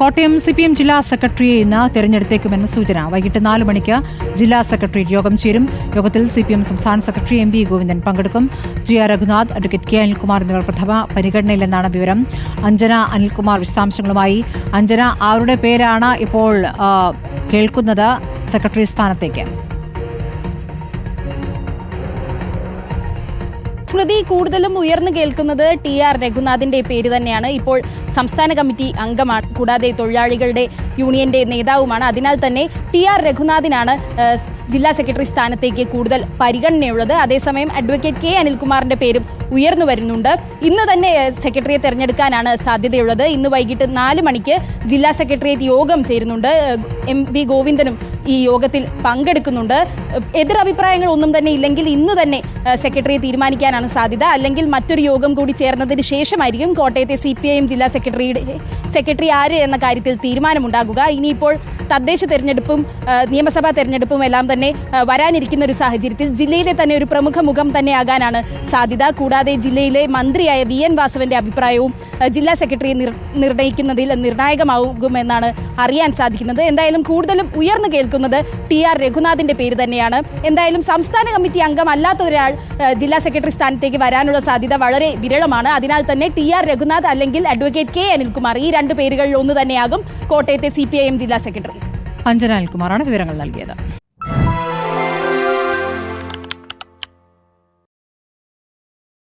Kottayam C P M ജില്ലാ സെക്രട്ടറിയെ ഇന്ന് തെരഞ്ഞെടുത്തേക്കുമെന്ന് സൂചന. വൈകിട്ട് നാല് മണിക്ക് ജില്ലാ സെക്രട്ടേറിയറ്റ് യോഗം ചേരും. യോഗത്തിൽ സി പി എം സംസ്ഥാന സെക്രട്ടറി എം വി ഗോവിന്ദൻ പങ്കെടുക്കും. G R Raghunath advocate K Anilkumar എന്നിവർ പ്രഥമ പരിഗണനയിലെന്നാണ് വിവരം. അഞ്ജന അനിൽകുമാർ വിശദാംശങ്ങളുമായി. അഞ്ജന ആരുടെ പേരാണ് ഇപ്പോൾ കേൾക്കുന്നത് സെക്രട്ടറി സ്ഥാനത്തേക്ക്? സ്മൃതി കൂടുതലും ഉയർന്നു കേൾക്കുന്നത് ടി ആർ രഘുനാഥിന്റെ പേര് തന്നെയാണ്. ഇപ്പോൾ സംസ്ഥാന കമ്മിറ്റി അംഗമാണ്. കൂടാതെ തൊഴിലാളികളുടെ യൂണിയന്റെ നേതാവുമാണ്. അതിനാൽ തന്നെ ടി ആർ രഘുനാഥിനാണ് ജില്ലാ സെക്രട്ടറി സ്ഥാനത്തേക്ക് കൂടുതൽ പരിഗണനയുള്ളത്. അതേസമയം അഡ്വക്കേറ്റ് കെ അനിൽകുമാറിന്റെ പേരും ഉയർന്നു വരുന്നുണ്ട്. ഇന്ന് തന്നെ സെക്രട്ടറിയെ തെരഞ്ഞെടുക്കാനാണ് സാധ്യതയുള്ളത്. ഇന്ന് വൈകിട്ട് നാല് മണിക്ക് ജില്ലാ സെക്രട്ടേറിയറ്റ് യോഗം ചേരുന്നുണ്ട്. എം വി ഗോവിന്ദനും ഈ യോഗത്തിൽ പങ്കെടുക്കുന്നുണ്ട്. എതിരഭിപ്രായങ്ങൾ ഒന്നും തന്നെ ഇല്ലെങ്കിൽ ഇന്ന് തന്നെ ഏഹ്, സെക്രട്ടറിയെ തീരുമാനിക്കാനാണ് സാധ്യത. അല്ലെങ്കിൽ മറ്റൊരു യോഗം കൂടി ചേർന്നതിന് ശേഷമായിരിക്കും കോട്ടയത്തെ സി ജില്ലാ സെക്രട്ടറിയുടെ സെക്രട്ടറി ആര് എന്ന കാര്യത്തിൽ തീരുമാനമുണ്ടാകുക. ഇനിയിപ്പോൾ തദ്ദേശ തെരഞ്ഞെടുപ്പും നിയമസഭാ തെരഞ്ഞെടുപ്പും എല്ലാം തന്നെ വരാനിരിക്കുന്ന ഒരു സാഹചര്യത്തിൽ ജില്ലയിലെ തന്നെ ഒരു പ്രമുഖ മുഖം തന്നെയാകാനാണ് സാധ്യത. കൂടാതെ ജില്ലയിലെ മന്ത്രിയായ വി എൻ വാസവന്റെ അഭിപ്രായവും ജില്ലാ സെക്രട്ടറി നിർണയിക്കുന്നതിൽ നിർണായകമാകുമെന്നാണ് അറിയാൻ സാധിക്കുന്നത്. എന്തായാലും കൂടുതലും ഉയർന്നു കേൾക്കുന്നത് ടി ആർ രഘുനാഥിന്റെ പേര് തന്നെയാണ്. എന്തായാലും സംസ്ഥാന കമ്മിറ്റി അംഗമല്ലാത്ത ഒരാൾ ജില്ലാ സെക്രട്ടറി സ്ഥാനത്തേക്ക് വരാനുള്ള സാധ്യത വളരെ വിരളമാണ്. അതിനാൽ തന്നെ ടി ആർ രഘുനാഥ് അല്ലെങ്കിൽ അഡ്വക്കേറ്റ് കെ അനിൽകുമാർ ഈ രണ്ട് പേരുകളിൽ ഒന്ന് തന്നെയാകും. കോട്ടയത്തെ സി ജില്ലാ സെക്രട്ടറി. അഞ്ജന അനിൽകുമാറാണ് വിവരങ്ങൾ നൽകിയത്